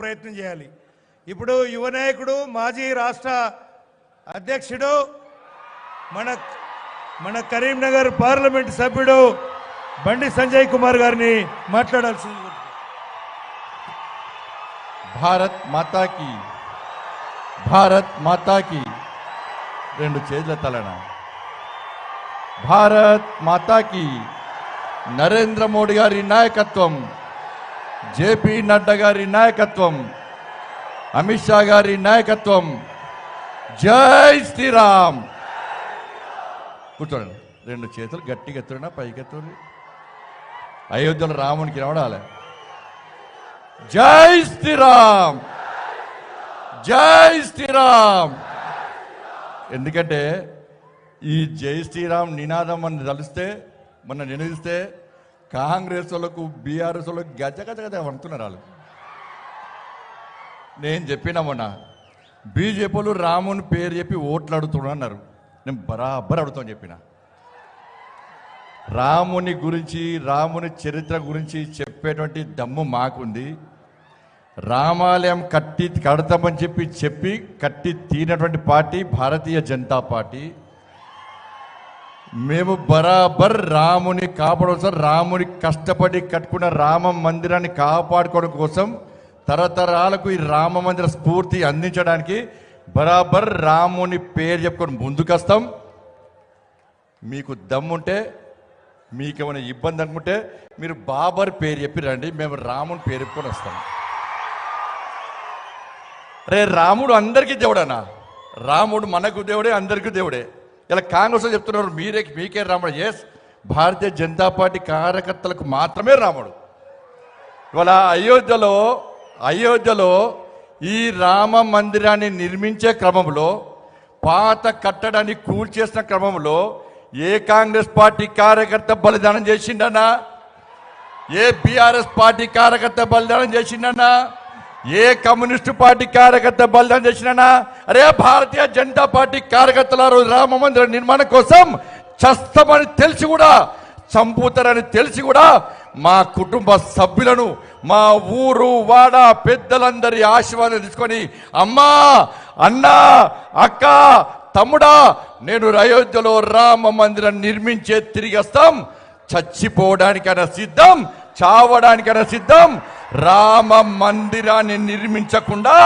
ప్రయత్నం చేయాలి. ఇప్పుడు యువ నాయకుడు మాజీ రాష్ట్ర అధ్యక్షుడు మన మన కరీంనగర్ పార్లమెంట్ సభ్యుడు బండి సంజయ్ కుమార్ గారిని మాట్లాడాల్సింది భారత్ మాతాకి భారత్ మాతాకి రెండు చేతుల తలన. భారత్ మాతాకి నరేంద్ర మోడీ గారి నాయకత్వం జేపీ నడ్డా గారి నాయకత్వం అమిత్ షా గారి నాయకత్వం. జై శ్రీరామ్. కూర్చోండి. రెండు చేతులు గట్టిగా ఎత్తున్నా పైకి అయోధ్యలో రామునికి రావడాలి జై శ్రీరామ్. జై శ్రీరామ్. ఎందుకంటే ఈ జై శ్రీరామ్ నినాదం అని తలిస్తే మన నినదిస్తే కాంగ్రెస్ వాళ్ళకు బీఆర్ఎస్ వాళ్ళకు గజ గజ గజ అనుకున్నారు వాళ్ళు. నేను చెప్పిన మొన్న బీజేపీ వాళ్ళు రాముని పేరు చెప్పి ఓట్లు అడుగుతున్నా అన్నారు. నేను బరాబర్ అడుగుతాను చెప్పిన. రాముని గురించి రాముని చరిత్ర గురించి చెప్పేటువంటి దమ్ము మాకుంది. రామాలయం కట్టి కడతామని చెప్పి చెప్పి కట్టి తీనటువంటి పార్టీ భారతీయ జనతా పార్టీ. మేము బరాబర్ రాముని కాపాడవలసిన రాముని కష్టపడి కట్టుకున్న రామ మందిరాన్ని కాపాడుకోవడం కోసం తరతరాలకు ఈ రామ మందిర స్ఫూర్తి అందించడానికి బరాబర్ రాముని పేరు చెప్పుకొని ముందుకొస్తాం. మీకు దమ్ముంటే ఏమైనా ఇబ్బంది అనుకుంటే మీరు బాబర్ పేరు చెప్పి రండి మేము రాముని పేరు చెప్పుకొని వస్తాం. రే రాముడు అందరికీ దేవుడనా? రాముడు మనకు దేవుడే అందరికీ దేవుడే. ఇలా కాంగ్రెస్ చెప్తున్నారు మీరే మీకే రాముడు. ఎస్ భారతీయ జనతా పార్టీ కార్యకర్తలకు మాత్రమే రాముడు. ఇవాళ అయోధ్యలో అయోధ్యలో ఈ రామ మందిరాన్ని నిర్మించే క్రమంలో పాత కట్టడాన్ని కూల్చేసిన క్రమంలో ఏ కాంగ్రెస్ పార్టీ కార్యకర్త బలిదానం చేసిండనా ఏ బీఆర్ఎస్ పార్టీ కార్యకర్త బలిదానం చేసిండనా ఏ కమ్యూనిస్టు పార్టీ కార్యకర్త బలిదానం చేసినా అరే భారతీయ జనతా పార్టీ కార్యకర్తల రోజు రామ మందిర నిర్మాణం కోసం చస్తామని తెలిసి కూడా చంపుతారని తెలిసి కూడా మా కుటుంబ సభ్యులను మా ఊరు వాడ పెద్దలందరి ఆశీర్వాదం తీసుకొని అమ్మా అన్నా అక్క తమ్ముడా నేను అయోధ్యలో రామ మందిరం నిర్మించే తిరిగి వస్తాం చచ్చిపోవడానికైనా సిద్ధం చావడానికైనా సిద్ధం. రామ మందిరాన్ని నిర్మించకుండా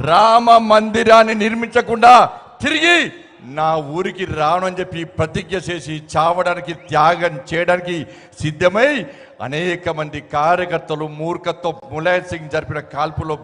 రామ మందిరాన్ని నిర్మించకుండా తిరిగి నా ఊరికి రాను అని చెప్పి ప్రతిజ్ఞ చేసి చావడానికి త్యాగం చేయడానికి సిద్ధమై అనేక మంది కార్యకర్తలు మూర్ఖత్వం ములాయం సింగ్ జరిపిన కాల్పులో